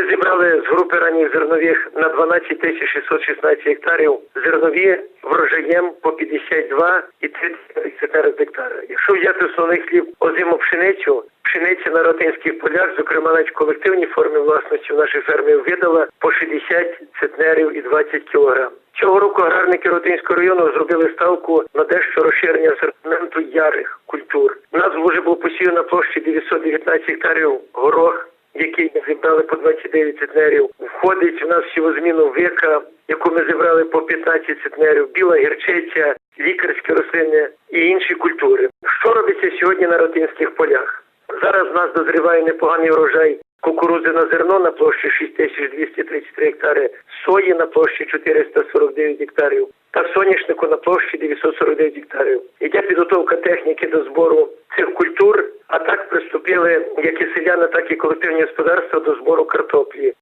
Ми зібрали з групи ранніх зернових на 12 тисяч 616 гектарів зернові врожаєм по 52 і 30 гектара. Якщо взяти основний хліб озиму пшеницю, пшениця на ротинських полях, зокрема навіть в колективній формі власності в наших фермів видала по 60 центнерів і 20 кілограм. Цього року аграрники Ротинського району зробили ставку на дещо розширення асортименту ярих культур. У нас вже було посіяно площі 919 гектарів горох, який ми зібрали по 29 центнерів. Входить в нас сівозміну вика, яку ми зібрали по 15 центнерів, біла гірчиця, лікарські рослини і інші культури. Що робиться сьогодні на ротинських полях? Зараз в нас дозріває непоганий урожай кукурузи на зерно на площі 6233 гектари, сої на площі 449 гектарів та соняшнику на площі 949 гектарів. Іде підготовка техніки до збору цих культур, так як і селяни, так і колективні господарства до збору картоплі.